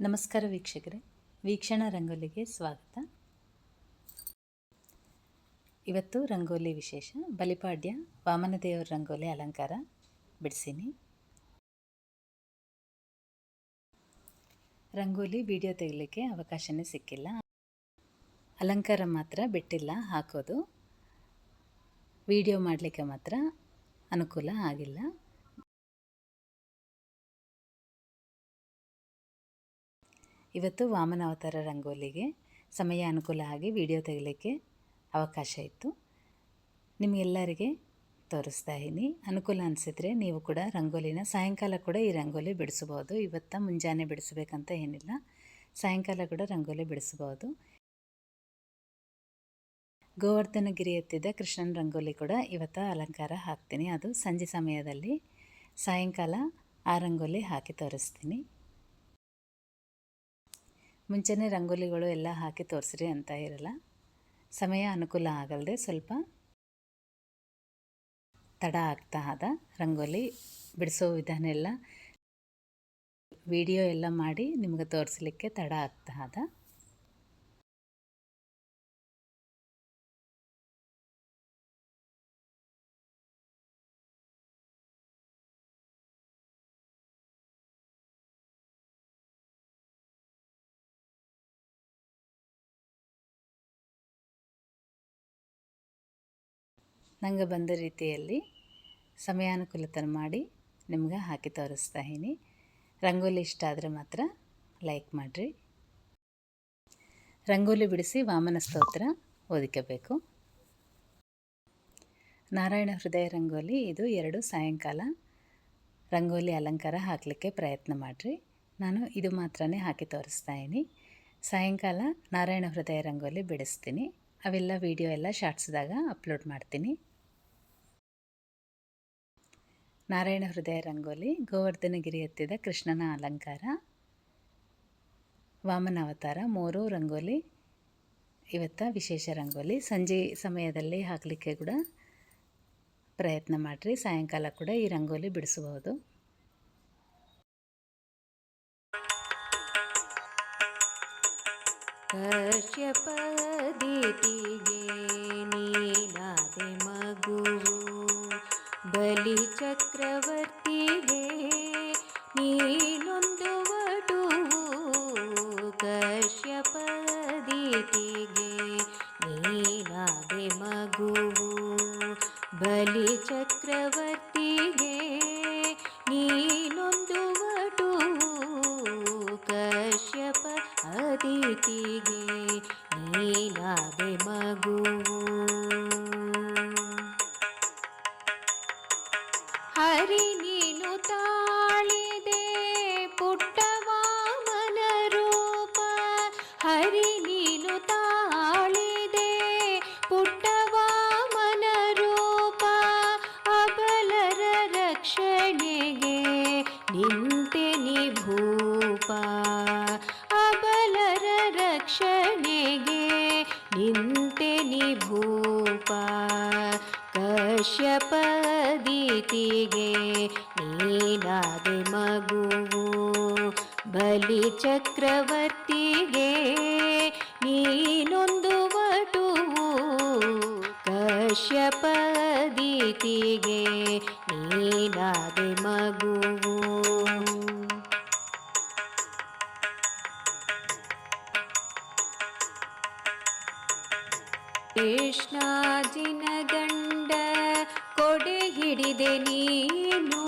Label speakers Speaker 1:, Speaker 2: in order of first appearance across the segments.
Speaker 1: ನಮಸ್ಕಾರ ವೀಕ್ಷಕರೇ, ವೀಕ್ಷಣ ರಂಗೋಲಿಗೆ ಸ್ವಾಗತ. ಇವತ್ತು ರಂಗೋಲಿ ವಿಶೇಷ, ಬಲಿಪಾಡ್ಯ, ವಾಮನದೇವರ ರಂಗೋಲಿ ಅಲಂಕಾರ ಬಿಡಿಸೀನಿ. ರಂಗೋಲಿ ವಿಡಿಯೋ ತೆಗಲಿಕ್ಕೆ ಅವಕಾಶವೇ ಸಿಕ್ಕಿಲ್ಲ. ಅಲಂಕಾರ ಮಾತ್ರ ಬಿಟ್ಟಿಲ್ಲ, ಹಾಕೋದು. ವಿಡಿಯೋ ಮಾಡಲಿಕ್ಕೆ ಮಾತ್ರ ಅನುಕೂಲ ಆಗಿಲ್ಲ. ಇವತ್ತು ವಾಮನ ಅವತಾರ ರಂಗೋಲಿಗೆ ಸಮಯ ಅನುಕೂಲ ಆಗಿ ವಿಡಿಯೋ ತೆಗಿಲಿಕ್ಕೆ ಅವಕಾಶ ಇತ್ತು. ನಿಮಗೆಲ್ಲರಿಗೆ ತೋರಿಸ್ತಾ ಇದ್ದೀನಿ. ಅನುಕೂಲ ಅನಿಸಿದ್ರೆ ನೀವು ಕೂಡ ರಂಗೋಲಿನ ಸಾಯಂಕಾಲ ಕೂಡ ಈ ರಂಗೋಲಿ ಬಿಡಿಸ್ಬೋದು ಇವತ್ತು ಮುಂಜಾನೆ ಬಿಡಿಸ್ಬೇಕಂತ ಏನಿಲ್ಲ. ಸಾಯಂಕಾಲ ಕೂಡ ರಂಗೋಲಿ ಬಿಡಿಸ್ಬೋದು ಗೋವರ್ಧನಗಿರಿ ಎತ್ತಿದ್ದ ಕೃಷ್ಣನ ರಂಗೋಲಿ ಕೂಡ ಇವತ್ತು ಅಲಂಕಾರ ಹಾಕ್ತೀನಿ. ಅದು ಸಂಜೆ ಸಮಯದಲ್ಲಿ ಸಾಯಂಕಾಲ ಆ ರಂಗೋಲಿ ಹಾಕಿ ತೋರಿಸ್ತೀನಿ. ಮುಂಚೆನೇ ರಂಗೋಲಿಗಳು ಎಲ್ಲ ಹಾಕಿ ತೋರಿಸ್ರಿ ಅಂತ ಇರಲ್ಲ. ಸಮಯ ಅನುಕೂಲ ಆಗಲ್ಲದೆ ಸ್ವಲ್ಪ ತಡ ಆಗ್ತಾ ಆದ ರಂಗೋಲಿ ಬಿಡಿಸೋ ವಿಧಾನ ಎಲ್ಲ ವಿಡಿಯೋ ಎಲ್ಲ ಮಾಡಿ ನಿಮಗೆ ತೋರಿಸಲಿಕ್ಕೆ ತಡ ಆಗ್ತಾ ಆದ ನಂಗೆ ಬಂದ ರೀತಿಯಲ್ಲಿ ಸಮಯಾನುಕೂಲತನ ಮಾಡಿ ನಿಮ್ಗೆ ಹಾಕಿ ತೋರಿಸ್ತಾ ಇದ್ದೀನಿ. ರಂಗೋಲಿ ಇಷ್ಟ ಆದರೆ ಮಾತ್ರ ಲೈಕ್ ಮಾಡಿರಿ. ರಂಗೋಲಿ ಬಿಡಿಸಿ ವಾಮನ ಸ್ತೋತ್ರ ಓದಿಕೋಬೇಕು. ನಾರಾಯಣ ಹೃದಯ ರಂಗೋಲಿ, ಇದು ಎರಡು ಸಾಯಂಕಾಲ ರಂಗೋಲಿ ಅಲಂಕಾರ ಹಾಕಲಿಕ್ಕೆ ಪ್ರಯತ್ನ ಮಾಡಿರಿ. ನಾನು ಇದು ಮಾತ್ರನೇ ಹಾಕಿ ತೋರಿಸ್ತಾ ಇದ್ದೀನಿ. ಸಾಯಂಕಾಲ ನಾರಾಯಣ ಹೃದಯ ರಂಗೋಲಿ ಬಿಡಿಸ್ತೀನಿ. ಅವೆಲ್ಲ ವಿಡಿಯೋ ಎಲ್ಲ ಶಾರ್ಟ್ಸ್ದಾಗ ಅಪ್ಲೋಡ್ ಮಾಡ್ತೀನಿ. ನಾರಾಯಣ ಹೃದಯ ರಂಗೋಲಿ, ಗೋವರ್ಧನಗಿರಿ ಹತ್ತಿದ ಕೃಷ್ಣನ ಅಲಂಕಾರ, ವಾಮನ ಅವತಾರ, ಮೂರು ರಂಗೋಲಿ, ಇವತ್ತ ವಿಶೇಷ ರಂಗೋಲಿ. ಸಂಜೆ ಸಮಯದಲ್ಲಿ ಹಾಕಲಿಕ್ಕೆ ಕೂಡ ಪ್ರಯತ್ನ ಮಾಡಿರಿ. ಸಾಯಂಕಾಲ ಕೂಡ ಈ ರಂಗೋಲಿ ಬಿಡಿಸಬಹುದು.
Speaker 2: ಕಶ್ಯಪದೀತಿಗೆ ನೀನಾದೆ ಮಗುವು. ಬಲಿ ಚಕ್ರವರ್ತಿಗೆ ನೀನೊಂದು ಹರಿ ನೀನು ತಾಳಿದೆ ಪುಟ್ಟವಾಮನ ರೂಪ ಅಬಲರ ರಕ್ಷಣೆಗೆ ನಿಂತೆ ನಿಭೂಪ. ಅಬಲರ ರಕ್ಷಣೆಗೆ ನಿಂತೆ ನಿಭೂಪ. ಕಶ್ಯಪದೀತಿಗೆ ನೀನಾದೆ ಮಗುವು, ಬಲಿ ಚಕ್ರವರ್ತಿಗೆ ಕಶ್ಯಪದೀತಿಗೆ ನೀನಾದೆ ಮಗುವು. ಕೃಷ್ಣಾಜಿನ ಗಂಡ ಕೊಡೆ ಹಿಡಿದೆ ನೀನು.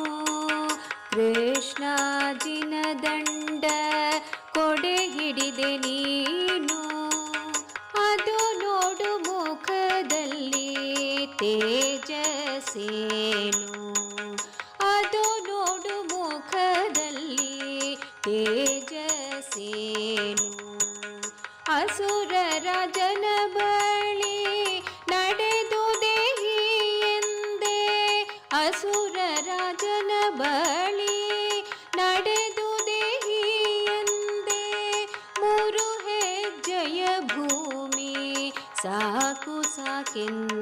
Speaker 2: ಕೃಷ್ಣಾಜಿನ ದಂಡ ಕೊಡೆ ಹಿಡಿದೆ ನೀನು. ತೇಜಸ್ಸೇನು ಅದು ನೋಡು ಮುಖದಲ್ಲಿ ತೇಜಸ್ಸೇನು ಅಸುರ ರಾಜನ ಬಳಿ ನಡೆದುದೇ ಎಂದೇ ಅಸುರ ರಾಜನ ಬಳಿ ಸಾಕು ಸಾಕೆಂದೇ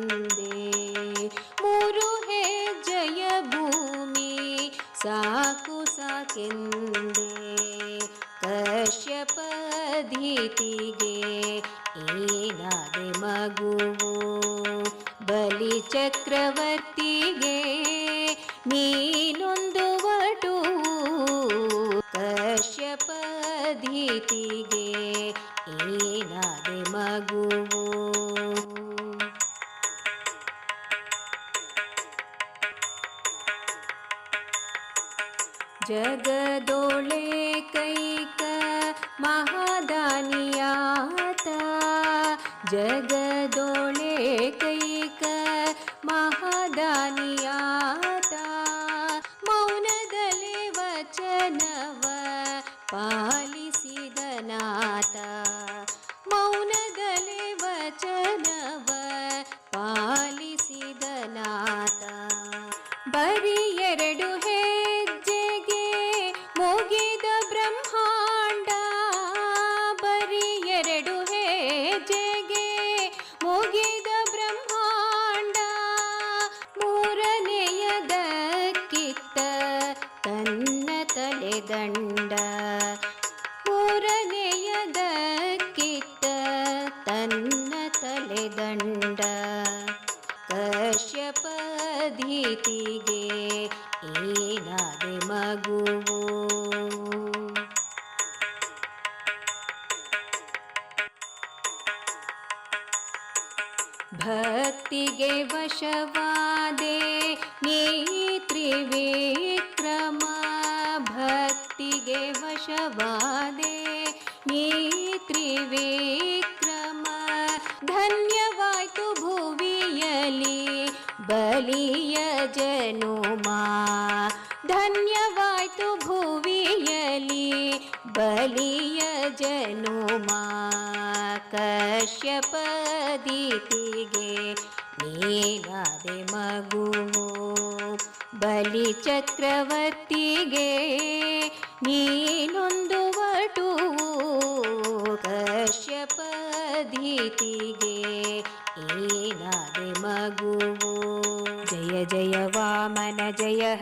Speaker 2: ಚಕ್ರವರ್ತಿಗೆ ನೀನೊಂದು ವಟು नोन्दवट ಏನಾದೆ ಮಗುವು ई नाग जगदोळे कैक महादानिया जग प्रणयग ತನ್ನ ತಲೆದಂಡ दण्ड ಏನಾದೆ ಮಗುವು? ಭಕ್ತಿಗೆ ವಶವಾದೆ मगुवो भक्तिः वशवादे त्रिविक्रमा ತ್ರಿವಿಕ್ರಮ ಧನ್ಯವಾಯ್ತು ಭುವಿಯಲಿ ಬಲಿಯ ಜನುಮಾ. ಧನ್ಯವಾಯ್ತು ಭುವಿಯಲಿ ಬಲಿಯ ಜನುಮಾ. ಕಶ್ಯಪದೀತಿಗೆ ನೀನಾದೆ ಮಗುವು ಬಲಿ ಚಕ್ರವರ್ತಿಗೆ ನೀನೊಂದು ವಟು ಕಶ್ಯಪ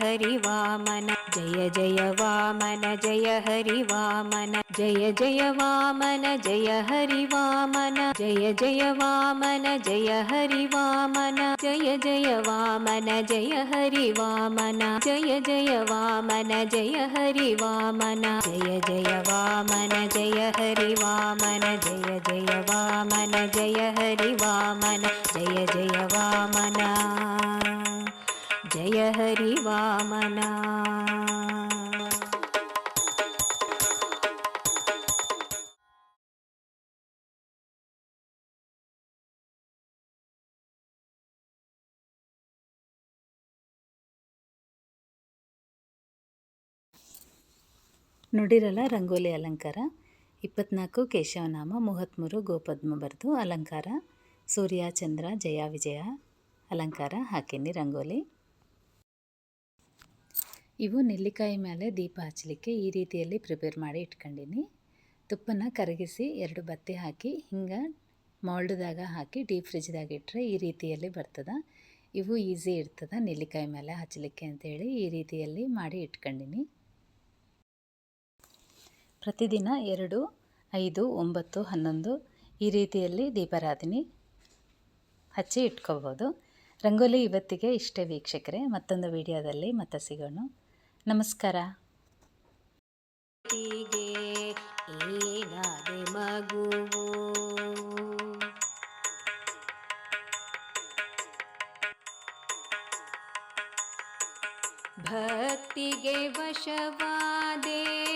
Speaker 2: हरि वामन जय जय वामन जय हरि वामन जय जय वामन जय हरि वामन जय जय वामन जय हरि वामन जय जय वामन जय हरि वामन जय जय वामन जय हरि वामन जय जय वामन जय हरि वामन जय जय वामन जय हरि वामन ಹರಿ ವಾಮನ
Speaker 1: ನೋಡಿರಲ್ಲ ರಂಗೋಲಿ ಅಲಂಕಾರ? ಇಪ್ಪತ್ನಾಲ್ಕು ಕೇಶವನಾಮ ಮೂವತ್ತ್ಮೂರು ಗೋಪದ್ಮ ಬರೆದು ಅಲಂಕಾರ. ಸೂರ್ಯ, ಚಂದ್ರ, ಜಯ, ವಿಜಯ. ಅಲಂಕಾರ ಹಾಕೀನಿ ರಂಗೋಲಿ. ಇವು ನೆಲ್ಲಿಕಾಯಿ ಮೇಲೆ ದೀಪ ಹಚ್ಚಲಿಕ್ಕೆ ಈ ರೀತಿಯಲ್ಲಿ ಪ್ರಿಪೇರ್ ಮಾಡಿ ಇಟ್ಕೊಂಡೀನಿ. ತುಪ್ಪನ ಕರಗಿಸಿ ಎರಡು ಬತ್ತಿ ಹಾಕಿ, ಹಿಂಗೆ ಮಾಲ್ಡ್ದಾಗ ಹಾಕಿ ಡೀಪ್ ಫ್ರಿಜ್ದಾಗ ಇಟ್ಟರೆ ಈ ರೀತಿಯಲ್ಲಿ ಬರ್ತದೆ. ಇವು ಈಸಿ ಇರ್ತದೆ ನೆಲ್ಲಿಕಾಯಿ ಮೇಲೆ ಹಚ್ಚಲಿಕ್ಕೆ ಅಂತೇಳಿ ಈ ರೀತಿಯಲ್ಲಿ ಮಾಡಿ ಇಟ್ಕೊಂಡಿನಿ. ಪ್ರತಿದಿನ ಎರಡು, ಐದು, ಒಂಬತ್ತು, ಹನ್ನೊಂದು ಈ ರೀತಿಯಲ್ಲಿ ದೀಪಾರಾಧನೆ ಹಚ್ಚಿ ಇಟ್ಕೋಬೋದು. ರಂಗೋಲಿ ಇವತ್ತಿಗೆ ಇಷ್ಟೇ ವೀಕ್ಷಕರೇ. ಮತ್ತೊಂದು ವಿಡಿಯೋದಲ್ಲಿ ಮತ್ತೆ ಸಿಗೋಣ. ನಮಸ್ಕಾರ.
Speaker 2: ಮಗುವು ಭಕ್ತಿಗೆ ವಶವಾದೆ